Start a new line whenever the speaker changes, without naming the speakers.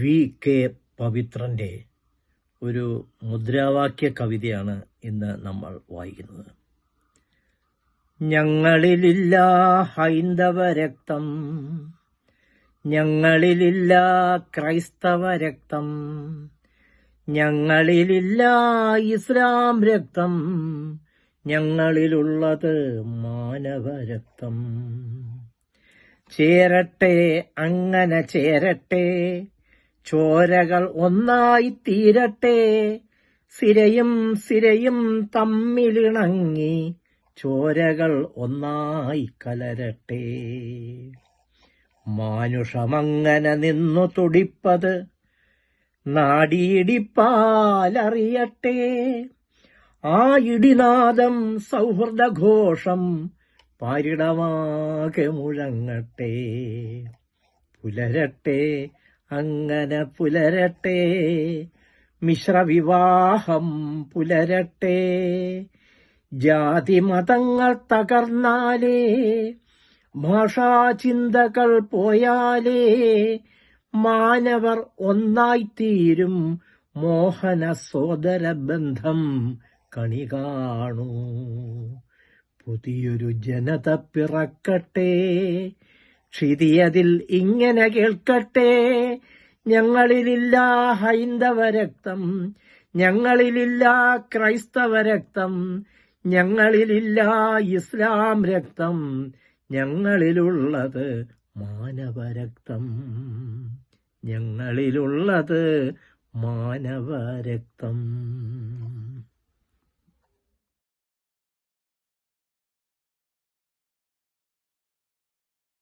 V. K. പവിത്രന്റെ ഒരു മുദ്രാവാക്യ കവിതയാണ് ഇന്ന് നമ്മൾ വായിക്കുന്നത്. ഞങ്ങളിലില്ല ഹൈന്ദവ രക്തം ഞങ്ങളിലില്ല ക്രൈസ്തവ രക്തം ഞങ്ങളിലില്ല ഇസ്ലാം രക്തം ഞങ്ങളിലുള്ളത് മാനവരക്തം ചേരട്ടെ അങ്ങനെ ചേരട്ടെ ചോരകൾ ഒന്നായി തീരട്ടെ സിരയും സിരയും തമ്മിലിണങ്ങി ചോരകൾ ഒന്നായി കലരട്ടെ മാനുഷമങ്ങനെ നിന്നു തുടിപ്പത് നാടിയിടിപ്പാലറിയട്ടെ. ആ ഇടിനാദം സൗഹൃദഘോഷം പാരിടമാകെ മുഴങ്ങട്ടെ. പുലരട്ടെ അങ്ങനെ പുലരട്ടെ. മിശ്രവിവാഹം പുലരട്ടെ. ജാതി മതങ്ങൾ തകർന്നാലേ ഭാഷാചിന്തകൾ പോയാലേ മാനവർ ഒന്നായിത്തീരും മോഹന സോദര ബന്ധം കണി കാണൂ പുതിയൊരു ജനത പിറക്കട്ടെ. ക്ഷിതിയതിൽ ഇങ്ങനെ കേൾക്കട്ടെ. ഞങ്ങളിലില്ല ഹൈന്ദവ രക്തം. ഞങ്ങളിലില്ല ക്രൈസ്തവ രക്തം. ഞങ്ങളിലില്ല ഇസ്ലാം രക്തം. ഞങ്ങളിലുള്ളത് മാനവരക്തം ഞങ്ങളിലുള്ളത് മാനവരക്തം